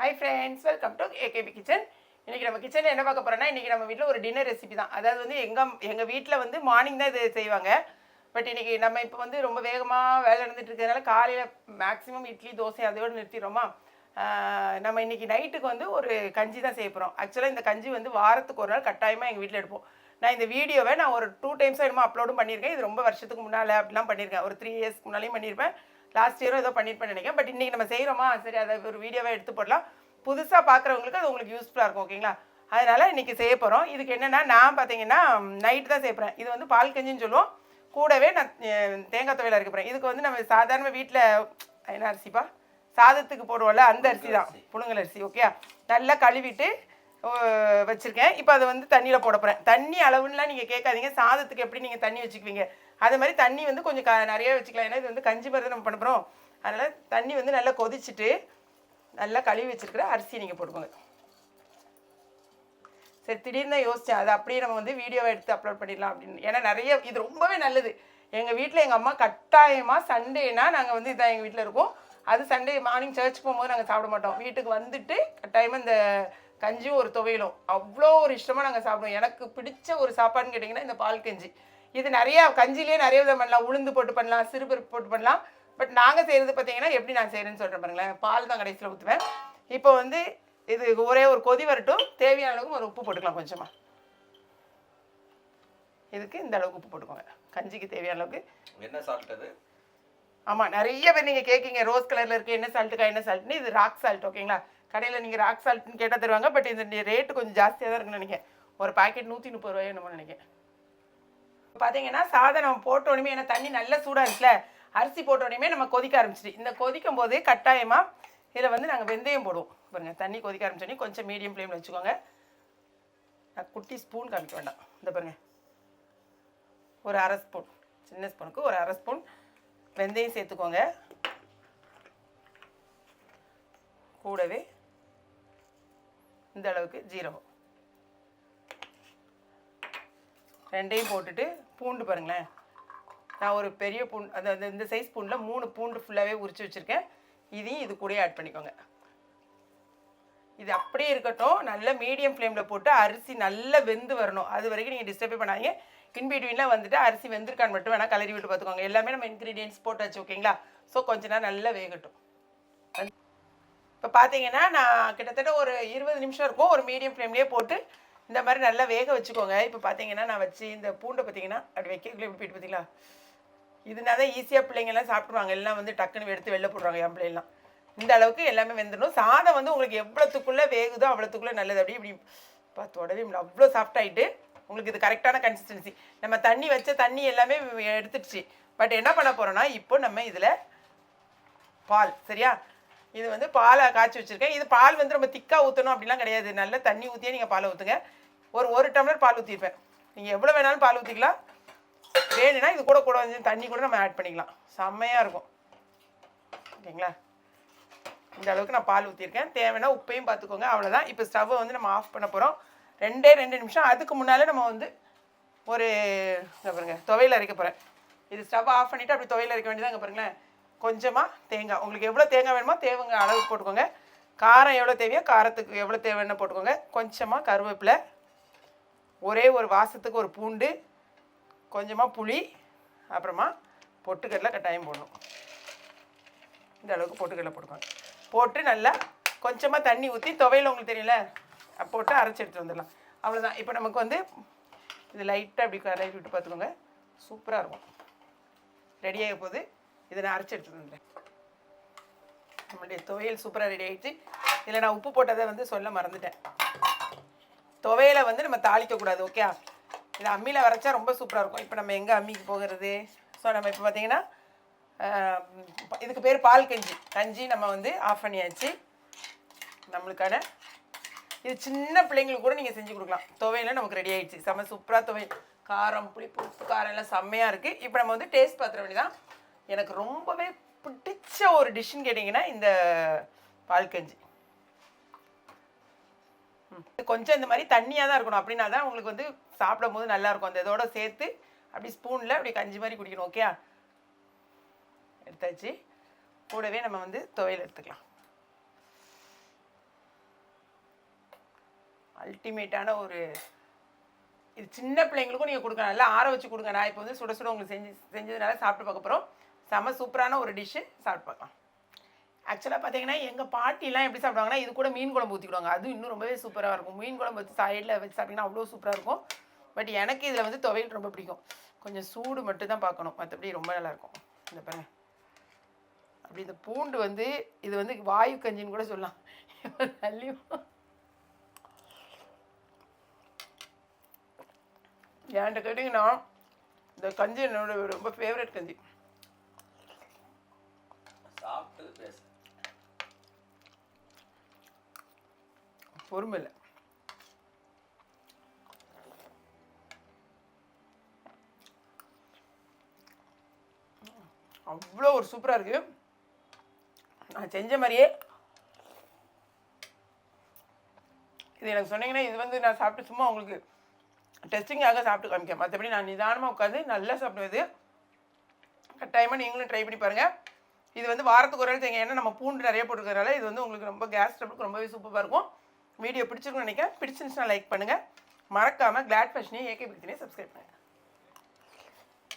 Hi friends welcome to AKB kitchen இன்றைக்கி நம்ம கிச்சனில் என்ன பார்க்க போகிறோம்னா இன்றைக்கி நம்ம வீட்டில் ஒரு டின்னர் ரெசிபி தான். அதாவது வந்து எங்கள் எங்கள் வீட்டில் வந்து மார்னிங் தான் இது செய்வாங்க. பட் இன்றைக்கி நம்ம இப்போ வந்து ரொம்ப வேகமாக வேலை நடந்துட்டு இருக்கிறதுனால காலையில் மேக்ஸிமம் இட்லி தோசை அதோடு நிறுத்திடுறோமா? நம்ம இன்றைக்கி நைட்டுக்கு வந்து ஒரு கஞ்சி தான் செய்ய போகிறோம் ஆக்சுவலாக இந்த கஞ்சி வந்து வாரத்துக்கு ஒரு நாள் கட்டாயமாக எங்கள் வீட்டில் எடுப்போம். நான் இந்த வீடியோவை நான் ஒரு டூ டைம்ஸாக என்னமோ அப்லோடும் பண்ணியிருக்கேன். இது ரொம்ப வருஷத்துக்கு முன்னால் அப்படிலாம் பண்ணியிருக்கேன். ஒரு த்ரீ இயர்ஸ்க்கு முன்னாலையும் பண்ணியிருப்பேன். லாஸ்ட் இயரும் ஏதோ பண்ணியிருப்பேன் நினைக்கிறேன். பட் இன்றைக்கி நம்ம செய்கிறோமா சரி அதை ஒரு வீடியோவை எடுத்து போடலாம். புதுசாக பார்க்குறவங்களுக்கு அது உங்களுக்கு யூஸ்ஃபுல்லாக இருக்கும் ஓகேங்களா அதனால் இன்றைக்கி செய்ய போகிறோம் இதுக்கு என்னென்னா நான் பார்த்தீங்கன்னா நைட்டு தான் செய்ய போகிறேன் இது வந்து பால் கஞ்சின்னு சொல்லுவோம். கூடவே நான் தேங்காய் துவையில் போகிறேன் இதுக்கு வந்து நம்ம சாதாரண வீட்டில் என்ன அரிசிப்பா? சாதத்துக்கு போடுவோம்ல அந்த அரிசி தான். புழுங்கல் அரிசி. ஓகே நல்லா கழுவிட்டு வச்சுருக்கேன். இப்போ அதை வந்து தண்ணியில் போட போகிறேன் தண்ணி அளவுன்னுலாம் நீங்கள் கேட்காதீங்க. சாதத்துக்கு எப்படி நீங்கள் தண்ணி வச்சுக்குவீங்க? அதே மாதிரி தண்ணி வந்து கொஞ்சம் க நிறைய வச்சுக்கலாம். ஏன்னா இது வந்து கஞ்சி மாதிரி நம்ம பண்ண போகிறோம் அதனால் தண்ணி வந்து நல்லா கொதிச்சுட்டு நல்லா கழுவி வச்சுருக்கிற அரிசி நீங்கள் போட்டுக்கோங்க. சரி திடீர்னு தான் யோசித்தேன் அது அப்படியே நம்ம வந்து வீடியோவை எடுத்து அப்லோட் பண்ணிடலாம் அப்படின்னு. ஏன்னா நிறைய இது ரொம்பவே நல்லது. எங்கள் வீட்டில் எங்கள் அம்மா கட்டாயமாக சண்டேனா நாங்கள் வந்து இதான் எங்கள் வீட்டில் இருக்கோம். அது சண்டே மார்னிங் சர்ச் போகும்போது நாங்கள் சாப்பிட மாட்டோம். வீட்டுக்கு வந்துட்டு கட்டாயமாக இந்த கஞ்சியும் ஒரு துவையலும். அவ்வளோ ஒரு இஷ்டமாக நாங்கள் சாப்பிடுவோம். எனக்கு பிடிச்ச ஒரு சாப்பாடுன்னு கேட்டிங்கன்னா இந்த பால் கஞ்சி. இது நிறையா கஞ்சிலேயே நிறைய விதம் பண்ணலாம். உளுந்து போட்டு பண்ணலாம் சிறுபருப்பு போட்டு பண்ணலாம். பட் நாங்கள் செய்கிறது பார்த்தீங்கன்னா எப்படி நான் செய்கிறேன்னு சொல்கிறேன் பாருங்களேன். பால் தான் கடைசியில் ஊற்றுவேன் இப்போ வந்து இது ஒரே ஒரு கொதி வரட்டும். தேவையான அளவுக்கு ஒரு உப்பு போட்டுக்கலாம் கொஞ்சமாக இதுக்கு இந்த அளவுக்கு உப்பு போட்டுக்கோங்க. கஞ்சிக்கு தேவையான அளவுக்கு. என்ன சால்ட் அது? ஆமாம் நிறைய பேர் நீங்கள் கேட்கீங்க ரோஸ் கலரில் இருக்குது என்ன சால்ட்டுக்கா என்ன சால்ட்னு இது ராக் சால்ட் ஓகேங்களா கடையில் நீங்கள் ராக் சால்ட்னு கேட்டால் தருவாங்க. பட் இந்த ரேட்டு கொஞ்சம் ஜாஸ்தியாக தான் இருக்குன்னு நினைக்கிறேன். ஒரு பாக்கெட் நூற்றி முப்பது ரூபாயோ என்னமோ நினைக்கிறேன். பார்த்தீங்கன்னா சாதம் நம்ம போட்ட ஏன்னா தண்ணி நல்லா சூடாக இருக்குல்ல? அரிசி போட்டோடனே நம்ம கொதிக்க ஆரம்பிச்சிட்டு இந்த கொதிக்கும் போதே கட்டாயமாக இதில் வந்து நாங்கள் வெந்தயம் போடுவோம். பாருங்க தண்ணி கொதிக்க ஆரம்பிச்சோடனே கொஞ்சம் மீடியம் ஃப்ளேமில் வச்சுக்கோங்க. நான் குட்டி ஸ்பூன் காமிக்க வேண்டாம். இந்த பாருங்க. ஒரு அரை ஸ்பூன் சின்ன ஸ்பூனுக்கு ஒரு அரை ஸ்பூன் வெந்தயம் சேர்த்துக்கோங்க. கூடவே இந்த அளவுக்கு ஜீரகம். ரெண்டையும் போட்டுட்டு பூண்டு பாருங்களேன். நான் ஒரு பெரிய பூண்டு அந்த இந்த சைஸ் பூண்டில் மூணு பூண்டு ஃபுல்லாகவே உரிச்சு வச்சுருக்கேன். இதையும் இது கூடயே ஆட் பண்ணிக்கோங்க. இது அப்படியே இருக்கட்டும். நல்ல மீடியம் ஃப்ளேமில் போட்டு அரிசி நல்லா வெந்து வரணும். அது வரைக்கும் நீங்கள் டிஸ்டர்பே பண்ணாதீங்க. இன்பிட்வீனில் வந்துட்டு அரிசி வெந்திருக்கான்னு மட்டும் வேணால் கலரி விட்டு பார்த்துக்கோங்க. எல்லாமே நம்ம இன்க்ரீடியன்ஸ் போட்டாச்சு ஓகேங்களா ஸோ கொஞ்ச நேரம் நல்லா வேகட்டும். இப்போ பார்த்தீங்கன்னா நான் கிட்டத்தட்ட ஒரு இருபது நிமிஷம் இருக்கும் ஒரு மீடியம் ஃப்ளேம்லேயே போட்டு இந்த மாதிரி நல்லா வேக வச்சுக்கோங்க. இப்போ பார்த்தீங்கன்னா நான் வச்சு இந்த பூண்டை பார்த்தீங்கன்னா அப்படி வைக்கக்குள்ளே இப்படி போயிட்டு பார்த்தீங்களா இதனால தான் ஈஸியாக பிள்ளைங்கள்லாம் சாப்பிட்ருவாங்க எல்லாம் வந்து டக்குன்னு எடுத்து வெளில போடுறாங்க என் பிள்ளைலாம் இந்த அளவுக்கு எல்லாமே வெந்துடணும். சாதம் வந்து உங்களுக்கு எவ்வளோத்துக்குள்ளே வேகுதோ அவ்வளோத்துக்குள்ளே நல்லது. அப்படி இப்படி பார்த்து உடவே முடியல. அவ்வளோ சாஃப்ட் ஆகிட்டு உங்களுக்கு இது கரெக்டான கன்சிஸ்டன்சி நம்ம தண்ணி வச்ச தண்ணி எல்லாமே எடுத்துடுச்சு. பட் என்ன பண்ண போகிறோன்னா இப்போ நம்ம இதில் பால் சரியா? இது வந்து பாலை காய்ச்சி வச்சுருக்கேன். இது பால் வந்து ரொம்ப திக்காக ஊற்றணும் அப்படிலாம் கிடையாது. நல்ல தண்ணி ஊற்றியே நீங்கள் பால் ஊற்றுங்க ஒரு ஒரு டம்ளர் பால் ஊற்றிருப்பேன் நீங்கள் எவ்வளோ வேணாலும் பால் ஊற்றிக்கலாம் வேணும்னா இது கூட கூட வந்து தண்ணி கூட நம்ம ஆட் பண்ணிக்கலாம். செம்மையாக இருக்கும். ஓகேங்களா? இந்த அளவுக்கு நான் பால் ஊற்றிருக்கேன் தேவைன்னா உப்பையும் பார்த்துக்கோங்க அவ்வளோதான் இப்போ ஸ்டவ்வை வந்து நம்ம ஆஃப் பண்ண போகிறோம் ரெண்டே ரெண்டு நிமிஷம். அதுக்கு முன்னால் நம்ம வந்து ஒரு பாருங்க துவையில் அரைக்க போகிறேன் இது ஸ்டவ் ஆஃப் பண்ணிவிட்டு அப்படி துவையில் அரைக்க வேண்டியதாங்க பாருங்களேன். கொஞ்சமாக தேங்காய். உங்களுக்கு எவ்வளோ தேங்காய் வேணுமோ தேவைங்க அளவு போட்டுக்கோங்க. காரம் எவ்வளோ தேவையோ காரத்துக்கு எவ்வளோ தேவைன்னு போட்டுக்கோங்க. கொஞ்சமாக கருவேப்பிலை ஒரே ஒரு வாசத்துக்கு ஒரு பூண்டு கொஞ்சமாக புளி அப்புறமா பொட்டுக்கடலை கட்டாயம் போடணும். இந்த அளவுக்கு பொட்டுக்கடலை போட்டுக்கோங்க. போட்டு நல்லா கொஞ்சமாக தண்ணி ஊற்றி துவையில் உங்களுக்கு தெரியல போட்டு அரைச்சி எடுத்துகிட்டு வந்துடலாம். அவ்வளோதான் இப்போ நமக்கு வந்து இது லைட்டாக அப்படி கலரி விட்டு பார்த்துக்கோங்க. சூப்பராக இருக்கும். ரெடியாக போகுது. இதை நான் அரைச்சி எடுத்துட்டு நம்மளுடைய துவையல் சூப்பராக ரெடி ஆயிடுச்சு. இதில் நான் உப்பு போட்டதை வந்து சொல்ல மறந்துட்டேன். துவையலை வந்து நம்ம தாளிக்கக்கூடாது ஓகே இது அம்மியில் வரைச்சா ரொம்ப சூப்பராக இருக்கும். இப்போ நம்ம எங்கே அம்மிக்கு போகிறது? ஸோ நம்ம இப்போ பார்த்தீங்கன்னா இதுக்கு பேர் பால் கஞ்சி. கஞ்சி நம்ம வந்து ஆஃப் பண்ணியாச்சு. நம்மளுக்கான இது சின்ன பிள்ளைங்களுக்கு கூட நீங்கள் செஞ்சு கொடுக்கலாம். துவையெல்லாம் நமக்கு ரெடி ஆகிடுச்சு செம்ம சூப்பராக துவையல். காரம் புளிப்பு உப்பு காரம் எல்லாம் செம்மையாக இருக்குது இப்போ நம்ம வந்து டேஸ்ட் பார்த்துட வேண்டியதான் எனக்கு ரொம்பவே பிடிச்ச ஒரு டிஷ்ஷுன்னு கேட்டிங்கன்னா இந்த பால் கஞ்சி. கொஞ்சம் இந்த மாதிரி தண்ணியாக தான் இருக்கணும். அப்படின்னா தான் உங்களுக்கு வந்து சாப்பிடும் போது நல்லாயிருக்கும் அந்த இதோட சேர்த்து அப்படி ஸ்பூனில் அப்படி கஞ்சி மாதிரி குடிக்கணும் ஓகே எடுத்தாச்சு. கூடவே நம்ம வந்து துவையல் எடுத்துக்கலாம். அல்டிமேட்டான ஒரு இது சின்ன பிள்ளைங்களுக்கும் நீங்கள் கொடுக்கலாம். நல்லா ஆற வச்சு கொடுங்க. நான் இப்போ வந்து சுட சுட உங்களுக்கு செஞ்சு செஞ்சதுனால சாப்பிட்டு பார்க்க போகிறோம் செம சூப்பரான ஒரு டிஷ்ஷு சாப்பிட்டு பார்க்கலாம். ஆக்சுவலாக பார்த்தீங்கன்னா எங்கள் பாட்டிலாம் எப்படி சாப்பிடுவாங்கன்னா இது கூட மீன் குழம்பு ஊற்றிக்கிடுவாங்க அது இன்னும் ரொம்பவே சூப்பராக இருக்கும். மீன் குழம்பு வச்சு சைடில் வச்சு சாப்பிட்டிங்கன்னா அவ்வளோ சூப்பராக இருக்கும். பட் எனக்கு இதில் வந்து துவையல் ரொம்ப பிடிக்கும். கொஞ்சம் சூடு மட்டும் தான் பார்க்கணும். மற்றபடி ரொம்ப நல்லாயிருக்கும் இந்த பாருங்க. அப்படி இந்த பூண்டு வந்து இது வந்து வாயு கஞ்சின்னு கூட சொல்லலாம். தள்ளியும் ஏன்ட்ட கேட்டிங்கன்னா இந்த கஞ்சி என்னோட ரொம்ப ஃபேவரட் கஞ்சி சாப்பிட்டு பேசு பொறுமை இல்லை. அவ்வளோ ஒரு சூப்பராக இருக்கு. நான் செஞ்ச மாதிரியே. இது எனக்கு சொன்னீங்கன்னா இது வந்து நான் சாப்பிட்டு சும்மா உங்களுக்கு டெஸ்டிங்காக சாப்பிட்டு காமிக்கேன் மற்றபடி நான் நிதானமாக உட்காந்து நல்லா சாப்பிடுவது கட்டாயமாக நீங்களும் ட்ரை பண்ணி பாருங்கள் இது வந்து வாரத்துக்கு ஒரு நாள் செய்யுங்க. ஏன்னா நம்ம பூண்டு நிறைய போட்டுருக்கறனால இது வந்து உங்களுக்கு ரொம்ப கேஸ் ட்ரபிளுக்கு ரொம்பவே சூப்பராக இருக்கும். வீடியோ பிடிச்சிருக்குன்னு நினைக்கிறேன். பிடிச்சிருந்துச்சுன்னா லைக் பண்ணுங்கள் மறக்காமல் கிளாட் ஃபேஷனையும் ஏகே பிக்தினே சப்ஸ்கிரைப் பண்ணுங்கள்